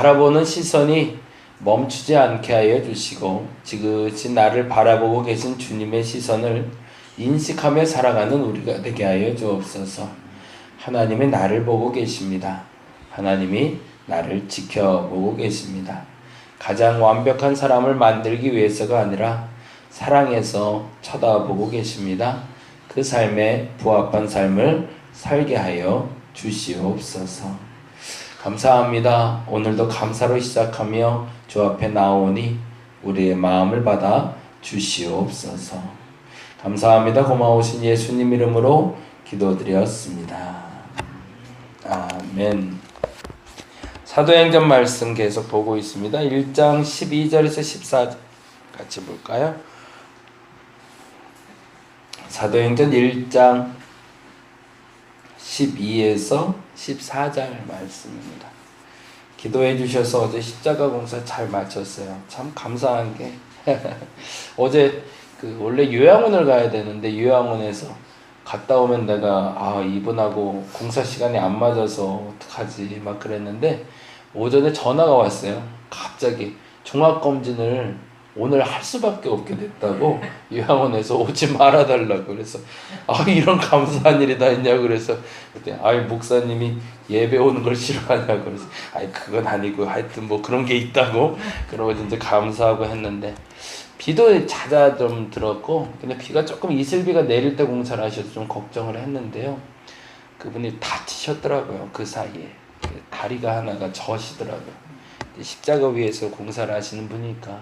바라보는 시선이 멈추지 않게 하여 주시고 지그시 나를 바라보고 계신 주님의 시선을 인식하며 살아가는 우리가 되게 하여 주옵소서. 하나님이 나를 보고 계십니다. 하나님이 나를 지켜보고 계십니다. 가장 완벽한 사람을 만들기 위해서가 아니라 사랑해서 쳐다보고 계십니다. 그 삶에 부합한 삶을 살게 하여 주시옵소서. 감사합니다. 오늘도 감사로 시작하며 주 앞에 나오니 우리의 마음을 받아 주시옵소서. 감사합니다. 고마우신 예수님 이름으로 기도드렸습니다. 아멘. 사도행전 말씀 계속 보고 있습니다. 1장 12절에서 14절 같이 볼까요? 사도행전 1장 12에서 14절 말씀입니다. 기도해 주셔서 어제 십자가 공사 잘 마쳤어요. 참 감사한 게 어제 그 원래 요양원을 가야 되는데 요양원에서 갔다 오면 내가 아 이분하고 공사 시간이 안 맞아서 어떡하지 막 그랬는데 오전에 전화가 왔어요. 갑자기 종합 검진을 오늘 할 수밖에 없게 됐다고 요양원에서 오지 말아달라고 그래서 아 이런 감사한 일이 다 있냐고 그래서 그때 아이 목사님이 예배 오는 걸 싫어하냐고 그래서 아이 그건 아니고 하여튼 뭐 그런 게 있다고 그러고 이제 감사하고 했는데 비도 잦아 좀 들었고 근데 비가 조금 이슬비가 내릴 때 공사를 하셔서 좀 걱정을 했는데요. 그분이 다치셨더라고요 그 사이에. 다리가 하나가 젖이더라고요. 십자가 위에서 공사를 하시는 분이니까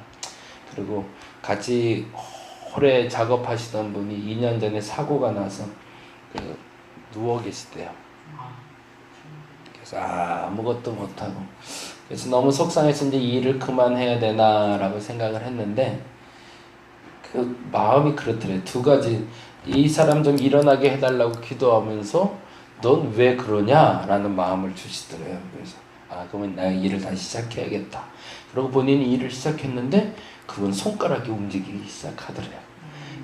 그리고 같이 오래 작업하시던 분이 2년 전에 사고가 나서 그 누워 계시대요. 그래서 아무것도 못하고 그래서 너무 속상해서 이제 이 일을 그만해야 되나라고 생각을 했는데 그 마음이 그렇더래요. 두 가지 이 사람 좀 일어나게 해달라고 기도하면서 넌 왜 그러냐라는 마음을 주시더래요. 그래서 아 그러면 나 일을 다시 시작해야겠다. 그러고 본인이 일을 시작했는데 그분 손가락이 움직이기 시작하더래요.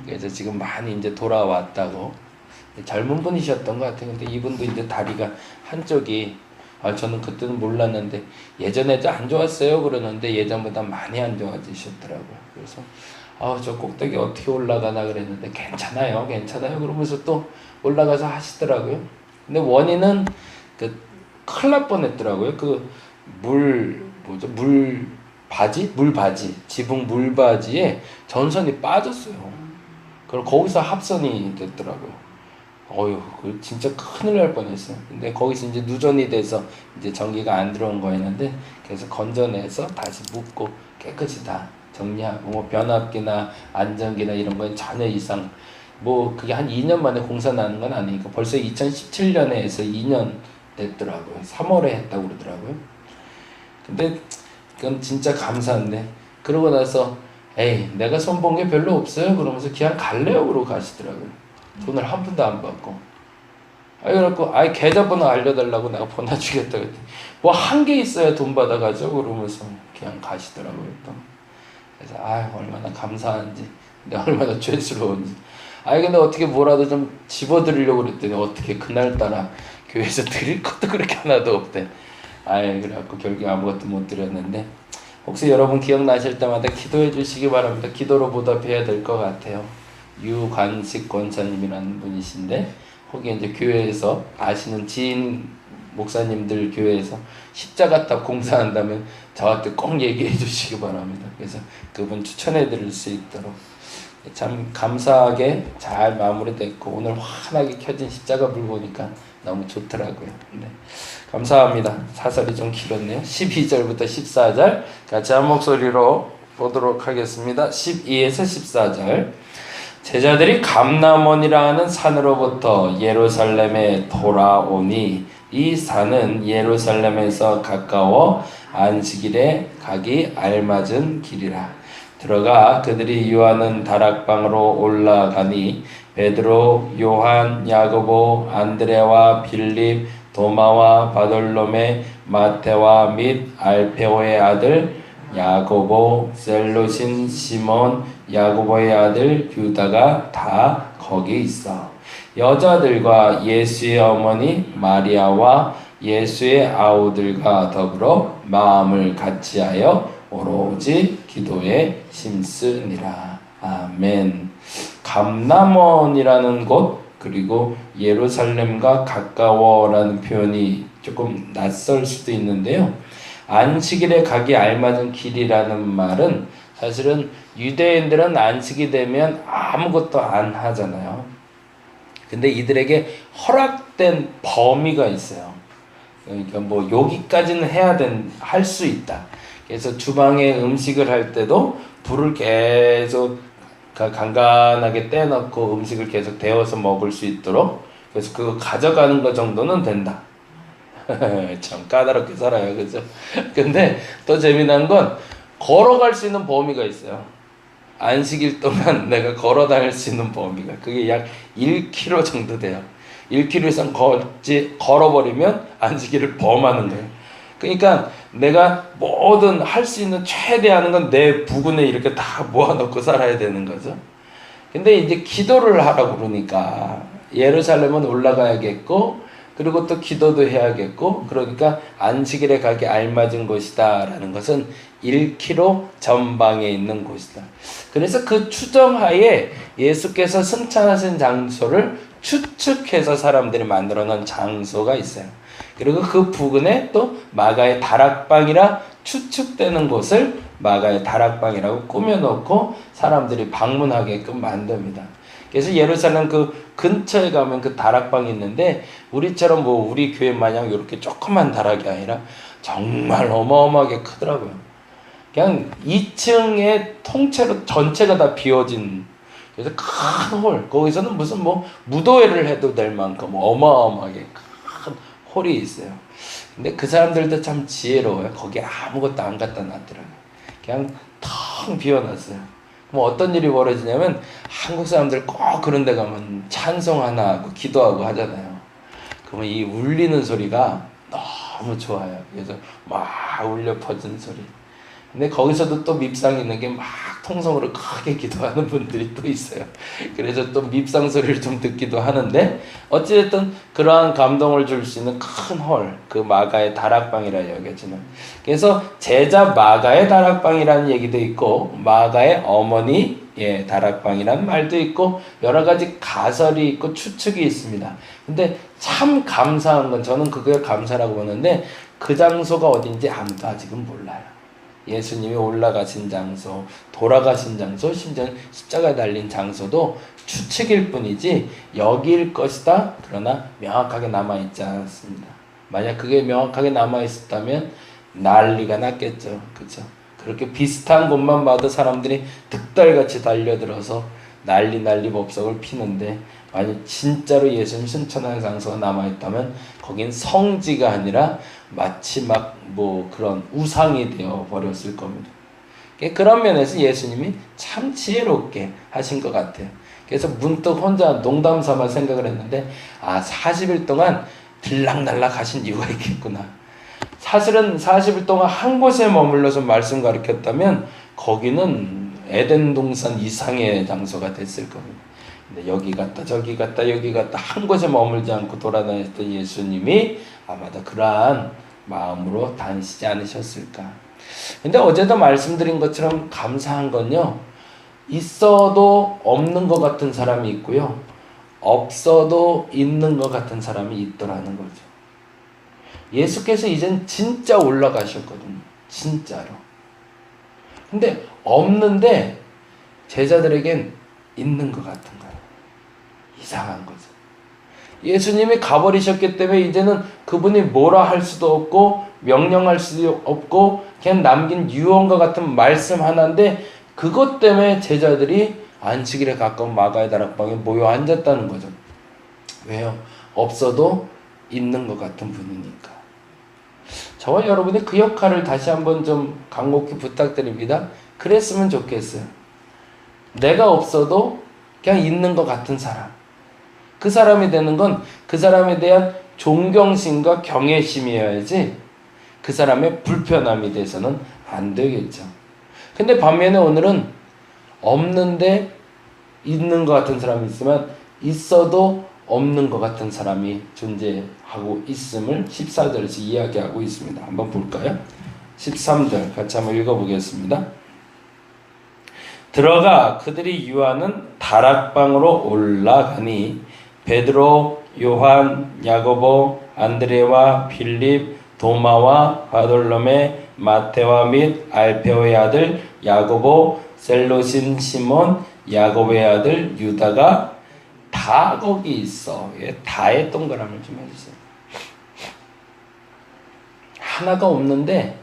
그래서 지금 많이 이제 돌아왔다고 젊은 분이셨던 것 같아요. 근데 이분도 이제 다리가 한쪽이 아 저는 그때는 몰랐는데 예전에도 안 좋았어요 그러는데 예전보다 많이 안 좋아지셨더라고요. 그래서 아저 꼭대기 어떻게 올라가나 그랬는데 괜찮아요, 괜찮아요 그러면서 또 올라가서 하시더라고요. 근데 원인은 그 큰일 날 뻔했더라고요. 그 물 뭐죠 물 바지 물 바지 지붕 물 바지에 전선이 빠졌어요. 그리고 거기서 합선이 됐더라고요. 어휴, 그 진짜 큰일 날 뻔했어요. 근데 거기서 이제 누전이 돼서 이제 전기가 안 들어온 거였는데 그래서 건져내서 다시 묶고 깨끗이 다 정리하고 뭐 변압기나 안전기나 이런 건 전혀 이상 뭐 그게 한 2년 만에 공사 나는 건 아니니까 벌써 2017년에 해서 2년 됐더라고요. 3월에 했다고 그러더라고요. 근데 그건 진짜 감사한데. 그러고 나서 에이 내가 손 본 게 별로 없어요. 그러면서 그냥 갈래요 그러고 가시더라고요. 돈을 한 푼도 안 받고. 아 그래갖고 아이 계좌번호 알려달라고 내가 보내주겠다 그랬더니 뭐 한 개 있어야 돈 받아가죠. 그러면서 그냥 가시더라고요 또. 그래서 아 얼마나 감사한지 내가 얼마나 죄스러운지. 아이 근데 어떻게 뭐라도 좀 집어드리려고 그랬더니 어떻게 그날따라 교회에서 드릴 것도 그렇게 하나도 없대 아예 그래갖고 결국 아무것도 못 드렸는데 혹시 여러분 기억나실 때마다 기도해 주시기 바랍니다. 기도로 보답해야 될 것 같아요. 유관식 권사님이라는 분이신데 혹시 이제 교회에서 아시는 지인 목사님들 교회에서 십자가 탑 공사한다면 저한테 꼭 얘기해 주시기 바랍니다. 그래서 그분 추천해 드릴 수 있도록 참 감사하게 잘 마무리됐고 오늘 환하게 켜진 십자가 불 보니까 너무 좋더라고요. 네. 감사합니다. 사설이 좀 길었네요. 12절부터 14절 같이 한 목소리로 보도록 하겠습니다. 12에서 14절 제자들이 감남원이라는 산으로부터 예루살렘에 돌아오니 이 산은 예루살렘에서 가까워 안식일에 가기 알맞은 길이라 들어가 그들이 유하는 다락방으로 올라가니 베드로, 요한, 야고보, 안드레와 빌립, 도마와 바돌롬의 마테와 및 알페오의 아들 야고보, 셀로신 시몬, 야고보의 아들 유다가 다 거기 있어. 여자들과 예수의 어머니 마리아와 예수의 아우들과 더불어 마음을 같이하여 오로지 기도에 힘쓰니라. 아멘. 감남원이라는 곳 그리고 예루살렘과 가까워라는 표현이 조금 낯설 수도 있는데요. 안식일에 가기 알맞은 길이라는 말은 사실은 유대인들은 안식이 되면 아무것도 안 하잖아요. 근데 이들에게 허락된 범위가 있어요. 그러니까 뭐 여기까지는 해야 된 할 수 있다. 그래서 주방에 음식을 할 때도 불을 계속 간간하게 떼놓고 음식을 계속 데워서 먹을 수 있도록 그래서 그거 가져가는 거 정도는 된다. 참 까다롭게 살아요, 그죠? 근데 더 재미난 건 걸어갈 수 있는 범위가 있어요. 안식일 동안 내가 걸어 다닐 수 있는 범위가 그게 약 1km 정도 돼요. 1km 이상 걷지 걸어버리면 안식일을 범하는 거예요. 그러니까 내가 뭐든 할 수 있는 최대한은 건 내 부근에 이렇게 다 모아놓고 살아야 되는 거죠. 근데 이제 기도를 하라고 그러니까 예루살렘은 올라가야겠고 그리고 또 기도도 해야겠고 그러니까 안식일에 가기 알맞은 곳이다라는 것은 1km 전방에 있는 곳이다. 그래서 그 추정하에 예수께서 승천하신 장소를 추측해서 사람들이 만들어 놓은 장소가 있어요. 그리고 그 부근에 또 마가의 다락방이라 추측되는 곳을 마가의 다락방이라고 꾸며놓고 사람들이 방문하게끔 만듭니다. 그래서 예루살렘 그 근처에 가면 그 다락방이 있는데 우리처럼 뭐 우리 교회 마냥 이렇게 조그만 다락이 아니라 정말 어마어마하게 크더라고요. 그냥 2층에 통째로 전체가 다 비워진 그래서 큰 홀, 거기서는 무슨 뭐 무도회를 해도 될 만큼 어마어마하게 큰 홀이 있어요. 근데 그 사람들도 참 지혜로워요. 거기 아무것도 안 갖다 놨더라고요. 그냥 텅 비워놨어요. 뭐 어떤 일이 벌어지냐면 한국 사람들 꼭 그런 데 가면 찬송 하나 하고 기도하고 하잖아요. 그러면 이 울리는 소리가 너무 좋아요. 그래서 막 울려 퍼진 소리. 근데 거기서도 또 밉상 있는 게 막 통성으로 크게 기도하는 분들이 또 있어요. 그래서 또 밉상 소리를 좀 듣기도 하는데 어찌됐든 그러한 감동을 줄 수 있는 큰 홀, 그 마가의 다락방이라 여겨지는. 그래서 제자 마가의 다락방이라는 얘기도 있고 마가의 어머니 예, 다락방이라는 말도 있고 여러 가지 가설이 있고 추측이 있습니다. 근데 참 감사한 건 저는 그게 감사라고 보는데 그 장소가 어딘지 아무도 아직은 몰라요. 예수님이 올라가신 장소, 돌아가신 장소, 심지어 십자가 달린 장소도 추측일 뿐이지 여기일 것이다. 그러나 명확하게 남아 있지 않았습니다. 만약 그게 명확하게 남아 있었다면 난리가 났겠죠. 그죠? 그렇게 비슷한 곳만 봐도 사람들이 득달같이 달려들어서 난리 난리 법석을 피는데 만약 진짜로 예수님 신천한 장소가 남아있다면 거긴 성지가 아니라 마치 막 뭐 그런 우상이 되어 버렸을 겁니다. 그런 면에서 예수님이 참 지혜롭게 하신 것 같아요. 그래서 문득 혼자 농담 삼아 생각을 했는데 아 40일 동안 들락날락 하신 이유가 있겠구나. 사실은 40일 동안 한 곳에 머물러서 말씀 가르쳤다면 거기는 에덴 동산 이상의 장소가 됐을 겁니다. 여기 갔다 저기 갔다 여기 갔다 한 곳에 머물지 않고 돌아다녔던 예수님이 아마도 그러한 마음으로 다니시지 않으셨을까. 근데 어제도 말씀드린 것처럼 감사한 건요. 있어도 없는 것 같은 사람이 있고요. 없어도 있는 것 같은 사람이 있더라는 거죠. 예수께서 이젠 진짜 올라가셨거든요. 진짜로. 근데 없는데 제자들에겐 있는 것 같은 거예요. 이상한 거죠. 예수님이 가버리셨기 때문에 이제는 그분이 뭐라 할 수도 없고 명령할 수도 없고 그냥 남긴 유언과 같은 말씀 하나인데 그것 때문에 제자들이 안식일에 가까운 마가의 다락방에 모여 앉았다는 거죠. 왜요? 없어도 있는 것 같은 분이니까. 저와 여러분이 그 역할을 다시 한번 좀 간곡히 부탁드립니다. 그랬으면 좋겠어요. 내가 없어도 그냥 있는 것 같은 사람. 그 사람이 되는 건 그 사람에 대한 존경심과 경외심이어야지 그 사람의 불편함이 돼서는 안 되겠죠. 근데 반면에 오늘은 없는데 있는 것 같은 사람이 있으면 있어도 없는 것 같은 사람이 존재하고 있음을 14절에서 이야기하고 있습니다. 한번 볼까요? 13절 같이 한번 읽어보겠습니다. 들어가 그들이 유하는 다락방으로 올라가니 베드로, 요한, 야고보, 안드레와 빌립, 도마와 바돌롬의 마테와 및 알페오의 아들 야고보, 셀로신 시몬, 야고보의 아들 유다가 다 거기 있어. 예, 다의 동그라미를 좀 해주세요. 하나가 없는데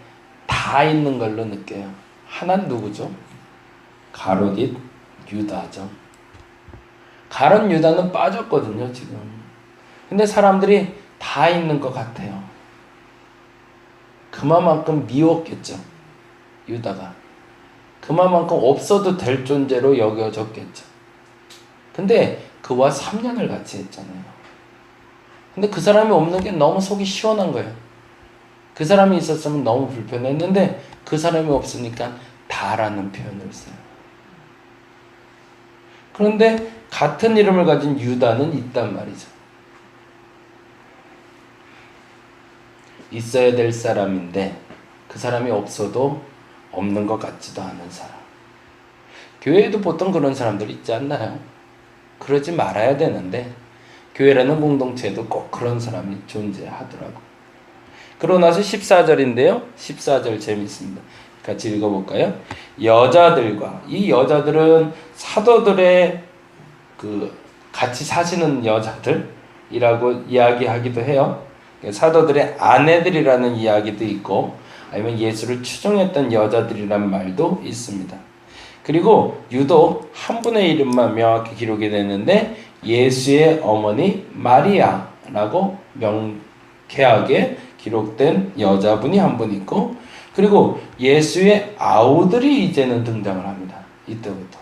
다 있는 걸로 느껴요. 하나는 누구죠? 가롯잇 유다죠. 가론 유다는 빠졌거든요, 지금. 근데 사람들이 다 있는 것 같아요. 그만큼 미웠겠죠. 유다가. 그만큼 없어도 될 존재로 여겨졌겠죠. 근데 그와 3년을 같이 했잖아요. 근데 그 사람이 없는 게 너무 속이 시원한 거예요. 그 사람이 있었으면 너무 불편했는데 그 사람이 없으니까 다라는 표현을 써요. 그런데 같은 이름을 가진 유다는 있단 말이죠. 있어야 될 사람인데 그 사람이 없어도 없는 것 같지도 않은 사람. 교회에도 보통 그런 사람들 있지 않나요? 그러지 말아야 되는데 교회라는 공동체에도 꼭 그런 사람이 존재하더라고. 그러고 나서 14절인데요. 14절 재밌습니다. 같이 읽어볼까요? 여자들과 이 여자들은 사도들의 그 같이 사시는 여자들이라고 이야기하기도 해요. 사도들의 아내들이라는 이야기도 있고 아니면 예수를 추종했던 여자들이란 말도 있습니다. 그리고 유독 한 분의 이름만 명확히 기록이 되는데 예수의 어머니 마리아라고 명쾌하게 기록된 여자분이 한 분 있고 그리고 예수의 아우들이 이제는 등장을 합니다. 이때부터.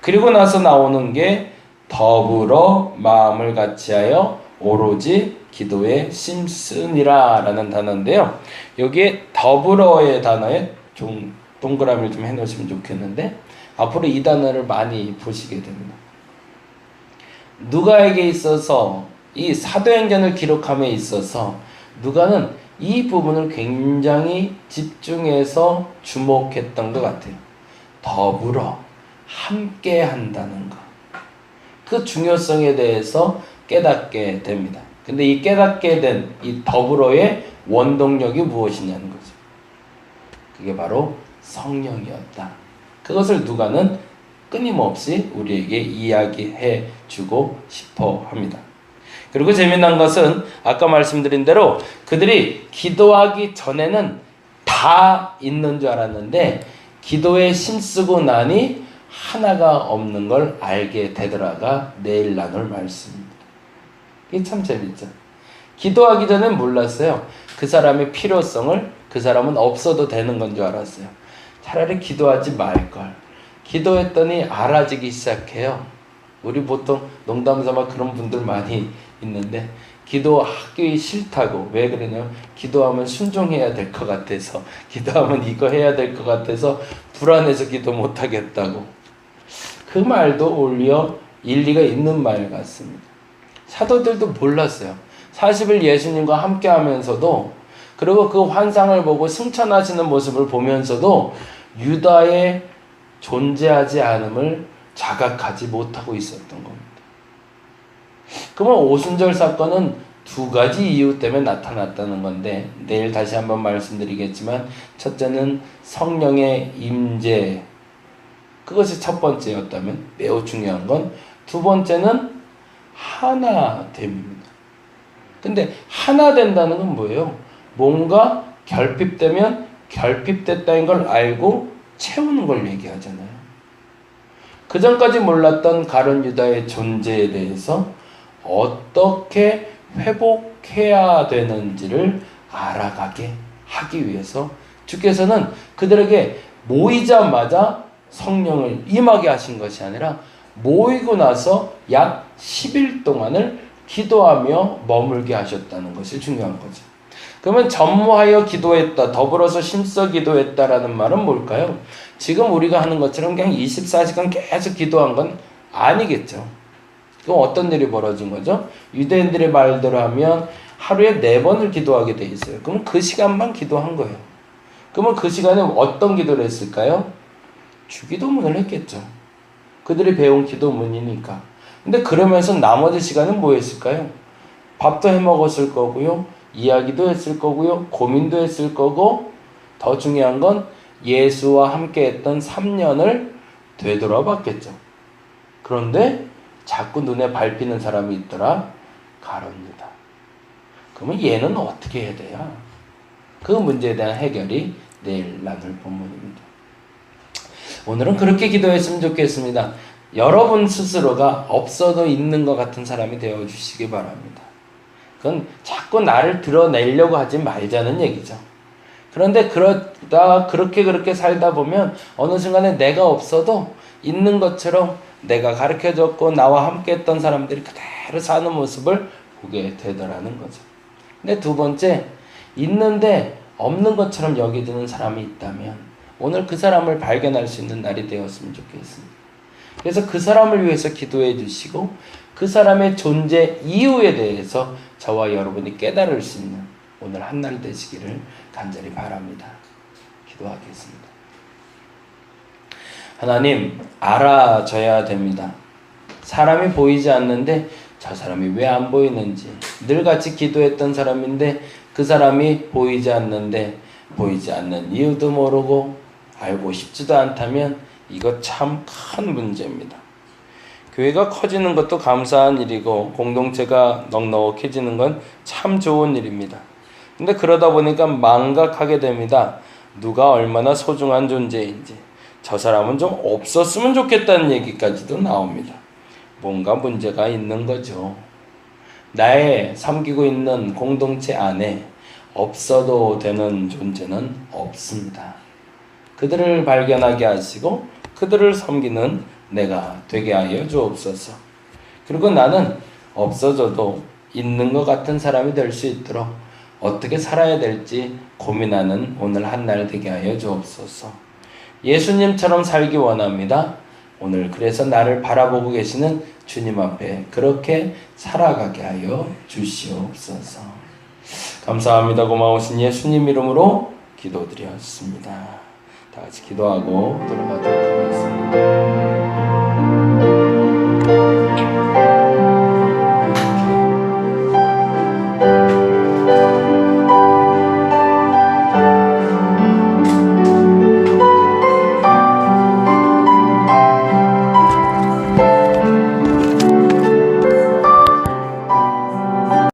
그리고 나서 나오는 게 더불어 마음을 같이하여 오로지 기도에 심쓰니라라는 단어인데요. 여기에 더불어의 단어에 좀 동그라미를 좀 해놓으시면 좋겠는데 앞으로 이 단어를 많이 보시게 됩니다. 누가에게 있어서 이 사도행전을 기록함에 있어서 누가는 이 부분을 굉장히 집중해서 주목했던 것 같아요. 더불어 함께 한다는 것. 그 중요성에 대해서 깨닫게 됩니다. 근데 이 깨닫게 된 이 더불어의 원동력이 무엇이냐는 거죠. 그게 바로 성령이었다. 그것을 누가는 끊임없이 우리에게 이야기해 주고 싶어 합니다. 그리고 재미난 것은 아까 말씀드린 대로 그들이 기도하기 전에는 다 있는 줄 알았는데 기도에 힘쓰고 나니 하나가 없는 걸 알게 되더라가 내일 나눌 말씀입니다. 이게 참 재밌죠. 기도하기 전엔 몰랐어요. 그 사람의 필요성을 그 사람은 없어도 되는 건 줄 알았어요. 차라리 기도하지 말걸. 기도했더니 알아지기 시작해요. 우리 보통 농담 삼아 그런 분들 많이 있는데 기도하기 싫다고 왜 그러냐면 기도하면 순종해야 될 것 같아서 기도하면 이거 해야 될 것 같아서 불안해서 기도 못 하겠다고 그 말도 오히려 일리가 있는 말 같습니다. 사도들도 몰랐어요. 40일 예수님과 함께 하면서도 그리고 그 환상을 보고 승천하시는 모습을 보면서도 유다의 존재하지 않음을 자각하지 못하고 있었던 겁니다. 그러면 오순절 사건은 두 가지 이유 때문에 나타났다는 건데 내일 다시 한번 말씀드리겠지만 첫째는 성령의 임재 그것이 첫 번째였다면 매우 중요한 건 두 번째는 하나 됨입니다. 근데 하나 된다는 건 뭐예요? 뭔가 결핍되면 결핍됐다는 걸 알고 채우는 걸 얘기하잖아요. 그 전까지 몰랐던 가론 유다의 존재에 대해서 어떻게 회복해야 되는지를 알아가게 하기 위해서 주께서는 그들에게 모이자마자 성령을 임하게 하신 것이 아니라 모이고 나서 약 10일 동안을 기도하며 머물게 하셨다는 것이 중요한 거죠. 그러면 전무하여 기도했다, 더불어서 심써 기도했다라는 말은 뭘까요? 지금 우리가 하는 것처럼 그냥 24시간 계속 기도한 건 아니겠죠. 그럼 어떤 일이 벌어진 거죠? 유대인들의 말대로 하면 하루에 네 번을 기도하게 돼 있어요. 그럼 그 시간만 기도한 거예요. 그러면 그 시간에 어떤 기도를 했을까요? 주기도문을 했겠죠. 그들이 배운 기도문이니까. 근데 그러면서 나머지 시간은 뭐 했을까요? 밥도 해 먹었을 거고요. 이야기도 했을 거고요. 고민도 했을 거고 더 중요한 건 예수와 함께 했던 3년을 되돌아봤겠죠. 그런데 자꾸 눈에 밟히는 사람이 있더라. 가론유다. 그러면 얘는 어떻게 해야 돼요? 그 문제에 대한 해결이 내일 나눌 본문입니다. 오늘은 그렇게 기도했으면 좋겠습니다. 여러분 스스로가 없어도 있는 것 같은 사람이 되어 주시기 바랍니다. 그건 자꾸 나를 드러내려고 하지 말자는 얘기죠. 그런데 그러다 그렇게 그렇게 살다 보면 어느 순간에 내가 없어도 있는 것처럼 내가 가르쳐 줬고 나와 함께 했던 사람들이 그대로 사는 모습을 보게 되더라는 거죠. 근데 두 번째 있는데 없는 것처럼 여겨지는 사람이 있다면 오늘 그 사람을 발견할 수 있는 날이 되었으면 좋겠습니다. 그래서 그 사람을 위해서 기도해 주시고 그 사람의 존재 이유에 대해서 저와 여러분이 깨달을 수 있는 오늘 한 날 되시기를 간절히 바랍니다. 기도하겠습니다. 하나님, 알아줘야 됩니다. 사람이 보이지 않는데 저 사람이 왜 안 보이는지 늘 같이 기도했던 사람인데 그 사람이 보이지 않는데 보이지 않는 이유도 모르고 알고 싶지도 않다면 이거 참 큰 문제입니다. 교회가 커지는 것도 감사한 일이고 공동체가 넉넉해지는 건 참 좋은 일입니다. 근데 그러다 보니까 망각하게 됩니다. 누가 얼마나 소중한 존재인지 저 사람은 좀 없었으면 좋겠다는 얘기까지도 나옵니다. 뭔가 문제가 있는 거죠. 나의 섬기고 있는 공동체 안에 없어도 되는 존재는 없습니다. 그들을 발견하게 하시고 그들을 섬기는 내가 되게 하여 주옵소서. 그리고 나는 없어져도 있는 것 같은 사람이 될 수 있도록 어떻게 살아야 될지 고민하는 오늘 한 날 되게 하여 주옵소서. 예수님처럼 살기 원합니다. 오늘 그래서 나를 바라보고 계시는 주님 앞에 그렇게 살아가게 하여 주시옵소서. 감사합니다. 고마우신 예수님 이름으로 기도드렸습니다. 다 같이 기도하고 돌아가도록 하겠습니다.